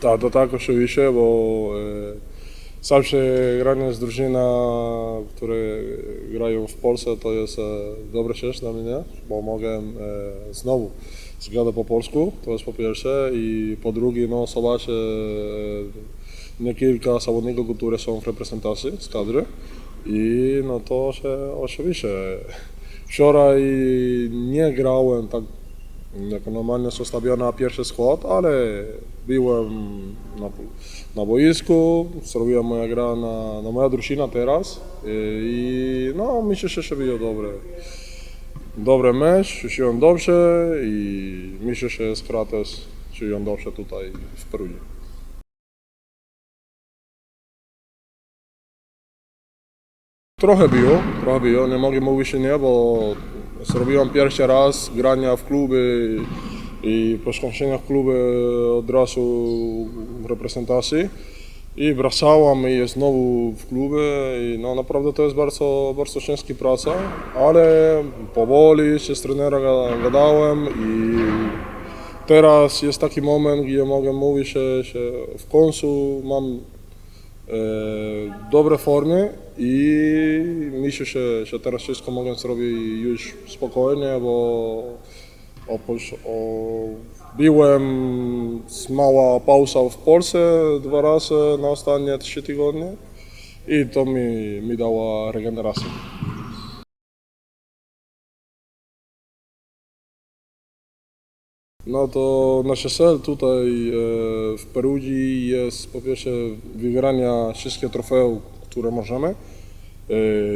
Tak, to tak oczywiście, bo e, zawsze granie z drużyna, które grają w Polsce, to jest e, dobra rzecz dla mnie, bo mogę e, znowu zgadać po polsku, to jest po pierwsze, i po drugie, no zobaczę e, nie kilka zawodników, które są w reprezentacji z kadry i no to się oczywiście wczoraj nie grałem tak normalnie na pierwszy skład, ale byłem na, na boisku, zrobiła moja gra na, na moja drużyna teraz i no myślę, że się było dobre. Dobry mecz, czułem dobrze i myślę, że z Krates czuję dobrze tutaj w Perudzi. Trochę było, trochę było, nie mogę mówić nie, bo zrobiłem pierwszy raz grania w kluby i po skończeniu kluby od razu w reprezentacji. I wracałem i znowu w klubie i no naprawdę to jest bardzo, bardzo ciężka praca, ale powoli się z trenera ga- gadałem i teraz jest taki moment, gdzie mogę mówić, że, że w końcu mam e, dobre formy i myślę, że, że teraz wszystko mogę zrobić już spokojnie, bo oprócz, o, byłem mała pauza w Polsce dwa razy na ostatnie trzy tygodnie i to mi, mi dała regenerację. No to nasz cel tutaj e, w Perudzi jest po pierwsze wygrania wszystkie trofeów, które możemy. E,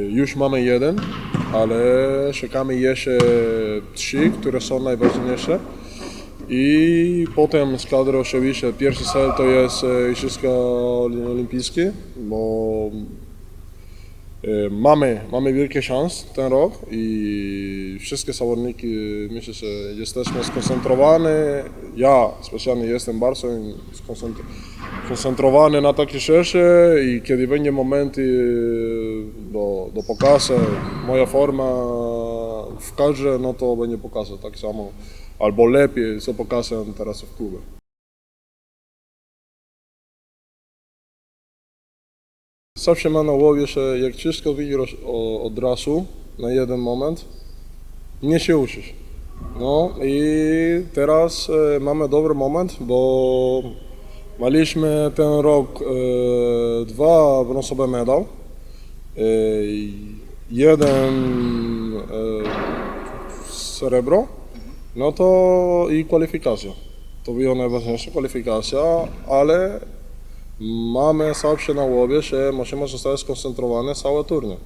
Już mamy jeden, ale czekamy jeszcze trzy, które są najważniejsze. I potem kadry oczywiście pierwszy cel to jest e, Igrzyska Olimpijskie, bo Mamy, mamy wielkie szanse ten rok i wszystkie zawodniki myślę, że jesteśmy skoncentrowani. Ja specjalnie jestem bardzo skoncentr- skoncentrowany na takie rzeczy i kiedy będzie momenty e, do, do pokazu, moja forma w kadrze, no to będzie pokazać tak samo albo lepiej, co pokażę teraz w klubie. Zawsze mam na głowie, że jak wszystko wygrasz od razu, na jeden moment, nie się uczysz. No i teraz e, mamy dobry moment, bo mieliśmy ten rok e, dwa brązowe medal, e, jeden e, srebro, no to i kwalifikacja. To była najważniejsza kwalifikacja, ale mamy zawsze na głowie, że musimy zostać skoncentrowane cały turniej.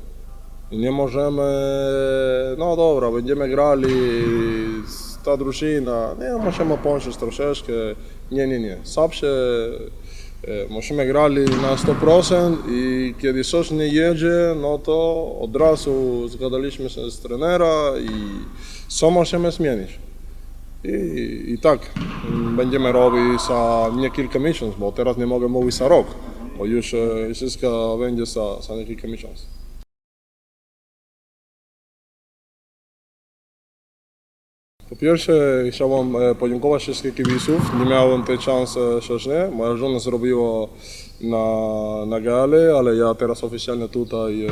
Nie możemy, no dobra, będziemy grali ta drużyna, nie, musimy połączyć troszeczkę. Nie, nie, nie. Zawsze e, musimy grali na 100% i kiedy coś nie jedzie, no to od razu zgadaliśmy się z trenera i co musimy zmienić. I, I tak będziemy robić za nie kilka miesięcy, bo teraz nie mogę mówić za rok, bo już e, wszystko będzie za, za nie kilka miesięcy. Po pierwsze chciałbym e, podziękować wszystkim kibiców. Nie miałem tej szansy wcześniej. Moja żona zrobiła na, na gali, ale ja teraz oficjalnie tutaj e,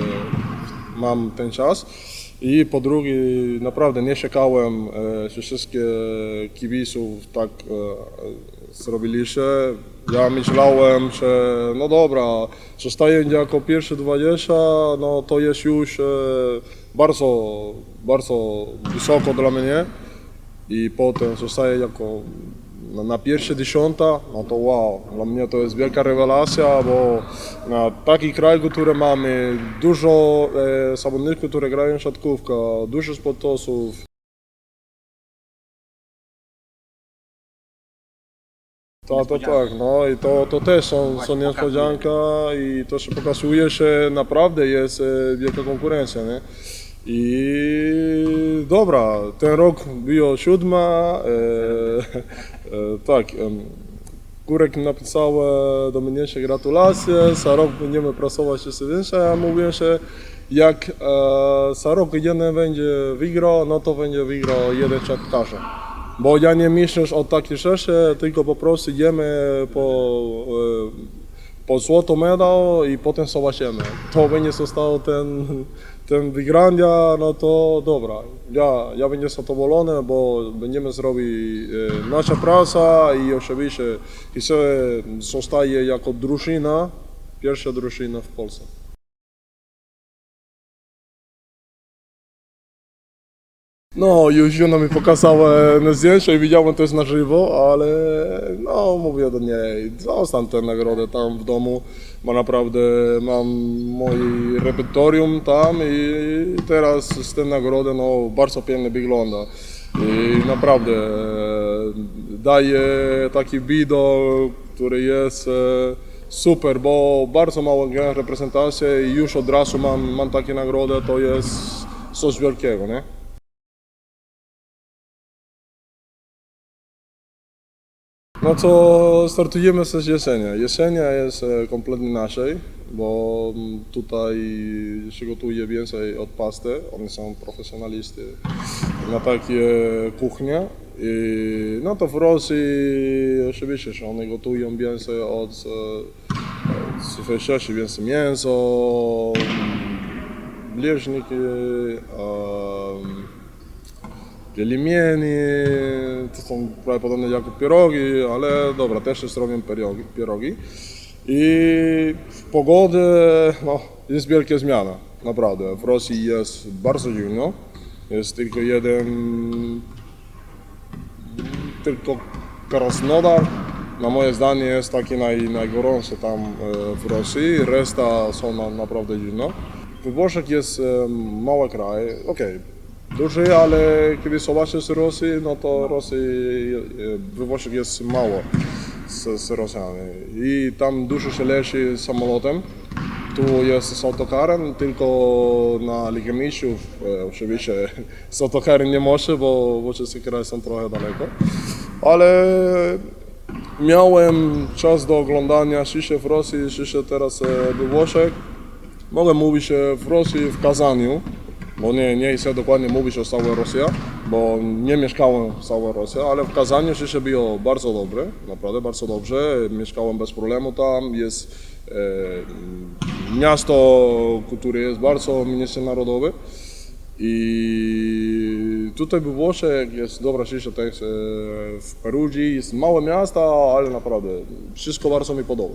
mam ten czas. Naprawdę nie czekałem, e, że wszystkie kibiców tak e, zrobiliście. Ja myślałem, że no dobra, zostaję jako pierwszy 20, no to jest już e, bardzo, bardzo wysoko dla mnie i potem zostaje jako na, pierwsze dziesiąta, no to wow, dla mnie to jest wielka rewelacja, bo na taki kraj, który mamy, dużo e, zawodników, które grają siatkówkę, dużo sportowców, Tak, to tak, no i to, to też są, są niespodzianka i to się pokazuje, że naprawdę jest e, wielka konkurencja, nie? I dobra, ten rok było siódma, e, tak, em, Kurek napisał e, do mnie że gratulacje, za rok będziemy pracować jeszcze więcej, a mówię, że jak e, za rok będzie wygrał, no to będzie wygrał jeden siatkarza. Bo ja nie myślę o takich rzeczy, tylko po prostu jemy po, e, po złoto medal i potem zobaczymy. To będzie zostało ten, ten wygrania, no to dobra. Ja, ja będę zadowolony, bo będziemy zrobić e, nasza praca i oczywiście chcę zostaje jako drużyna, pierwsza drużyna w Polsce. No, już Juna mi pokazała na zdjęciu i widziałem też na żywo, ale no, mówię do niej, zostań tę nagrodę tam w domu, bo naprawdę mam moje repertorium tam i teraz z tą no, bardzo pięknie wygląda. I naprawdę e, daje taki widok, który jest e, super, bo bardzo mało gram reprezentację i już od razu mam, mam takie nagrodę, to jest coś wielkiego, nie? No to startujemy z jesienia. Jesienia jest e, kompletnie naszej, bo mm, tutaj się gotuje więcej od pasty. Oni są profesjonalisty na takie kuchnie. I, no to w Rosji oczywiście, że oni gotują więcej od, e, od więcej mięso, bliźniki, em, Pielimeni, to są prawie podobne jak pierogi, ale dobra, też jest robią pierogi. pierogi. I w pogodę no, jest wielka zmiana, naprawdę. W Rosji jest bardzo zimno, jest tylko jeden, tylko Krasnodar, na moje zdanie jest taki naj, najgorętszy tam e, w Rosji, reszta są na, naprawdę zimno. We Włoszech jest e, mały kraj, okej, duży, ale kiedy zobaczysz Rosji, no to Rosji e, Włoszech jest mało z, z Rosjanami. I tam dużo się leci samolotem. Tu jest z autokarem, tylko na Ligę e, oczywiście z autokarem nie może, bo włoczeskie kraje są trochę daleko. Ale miałem czas do oglądania Szysze w Rosji, Szysze teraz e, we Włoszech. Mogę mówić w Rosji, w Kazaniu, bo nie, nie chcę dokładnie mówić o całej Rosji, bo nie mieszkałem w całej Rosji, ale w Kazaniu Szysze było bardzo dobre, naprawdę bardzo dobrze. Mieszkałem bez problemu tam, jest e, miasto, które jest bardzo międzynarodowe. I tutaj we Włoszech jest dobra Szysza też e, w Perugii, jest małe miasto, ale naprawdę wszystko bardzo mi podoba.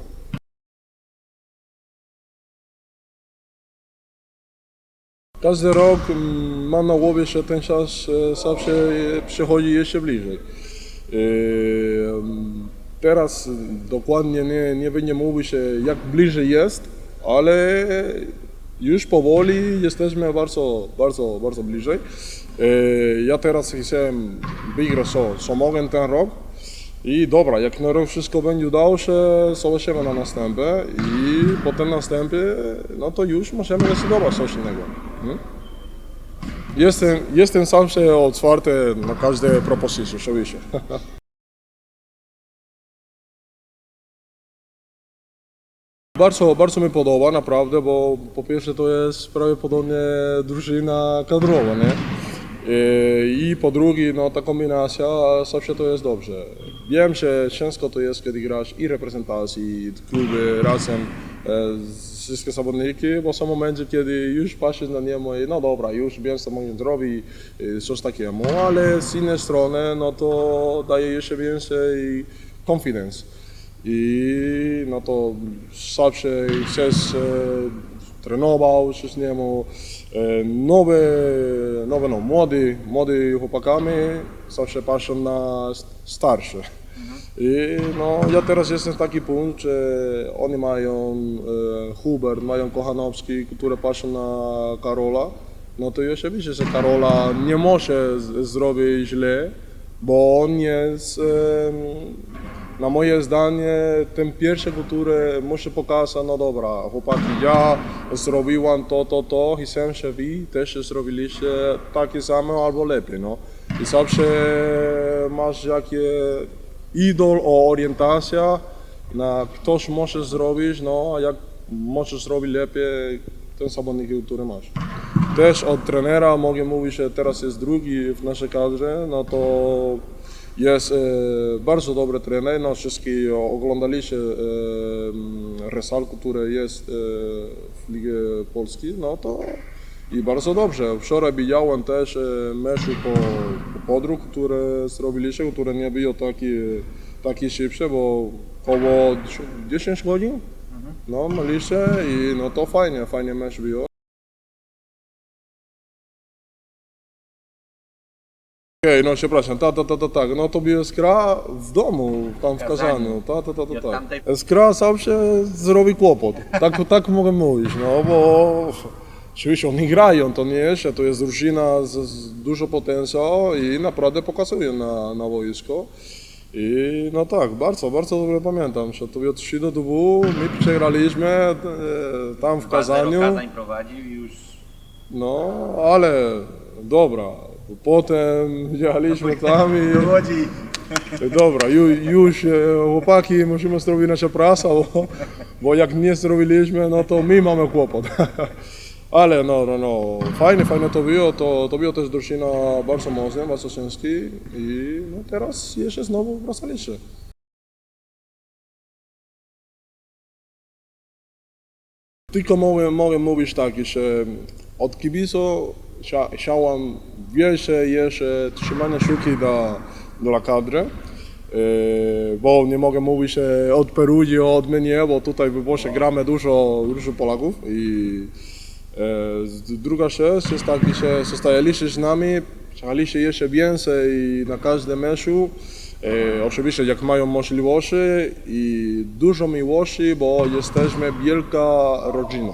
Każdy rok mm, mam na głowie, że ten czas e, zawsze e, przychodzi jeszcze bliżej. E, mm, Teraz dokładnie nie, nie będzie mówić, jak bliżej jest, ale już powoli jesteśmy bardzo, bardzo, bardzo bliżej. Ja teraz chcę wygrać co, co mogę ten rok. I dobra, jak na rok wszystko będzie udało się, zobaczymy na następne i po tym następie, no to już możemy decydować coś innego. Hmm? Jestem, jestem zawsze otwarty na każde propozycje, oczywiście. Bardzo, bardzo mi podoba naprawdę, bo po pierwsze to jest prawdopodobnie drużyna kadrowa, nie? I- I po drugie, no ta kombinacja zawsze to jest dobrze. Wiem, że ciężko to jest, kiedy grasz i reprezentacji, i kluby razem, e, z- wszystkie zawodniki, bo są momenty, kiedy już patrzysz na niego i no dobra, już wiem, co mogę zrobić, e, coś takiego, ale z innej strony, no to daje jeszcze więcej confidence. I no to zawsze chcesz e, trenował się z niemu. E, nowe, nowe no, młody, młody chłopakami zawsze patrzą na starsze. I no, ja teraz jestem w taki punkt, że oni mają e, Hubert, mają Kochanowski, które patrzą na Karola. No to i oczywiście, że Karola nie może z- zrobić źle, bo on jest em, na moje zdanie, ten pierwszy, który muszę pokazać, no dobra, chłopaki, ja zrobiłem to, to, to i chcę, że wy też zrobiliście takie samo albo lepiej, no. I zawsze masz jakie idol o orientacja, na ktoś może zrobić, no, a jak możesz zrobić lepiej ten zawodnik, który masz. Też od trenera mogę mówić, że teraz jest drugi w naszej kadrze, no to Jest e, bardzo dobry trener, no wszyscy oglądaliście e, Resalku, który jest e, w Lidze Polskiej, no to i bardzo dobrze. Wczoraj widziałem też e, meczu po, po podróg, które zrobiliście, które nie było taki, taki szybsze, bo około 10 godzin no, mieliście i no to fajnie, fajnie mecz było. Okej, no przepraszam, ta, ta, ta, ta, tak, no to była skra w domu, tam w Kazaniu. Kazaniu, ta, ta, ta, ta, tak. Skra zawsze zrobi kłopot, tak, tak mogę mówić, no bo oczywiście oni grają, to nie jest, to jest drużyna z, z dużo potencjału i naprawdę pokazuje na, na. I no tak, bardzo, bardzo dobrze pamiętam, że to było 3 do 2, my przegraliśmy e, tam w 2-0 Kazaniu. Kazań prowadził i już No, ale dobra. Potem jechaliśmy tam i Łodzi. dobra, już, już e, chłopaki musimy zrobić nasza prasa, bo, bo jak nie zrobiliśmy, no to my mamy kłopot. Ale no, no, no, fajnie, fajnie to było, to, to było też drużyna bardzo mocna, bardzo ciężki i no teraz jeszcze znowu wracaliście. Tylko mogę, mogę mówić tak, że od kibiców chcia- chciałem więcej jeszcze trzymania sztuki dla, dla kadry, e, bo nie mogę mówić od Perudzi, od mnie, bo tutaj w Włoszech gramy dużo, dużo Polaków i druga rzecz jest taki, że zostaliście z nami, chcieliście jeszcze więcej na każdym meczu, E, oczywiście jak mają możliwości i dużo miłości, bo jesteśmy wielka rodzina.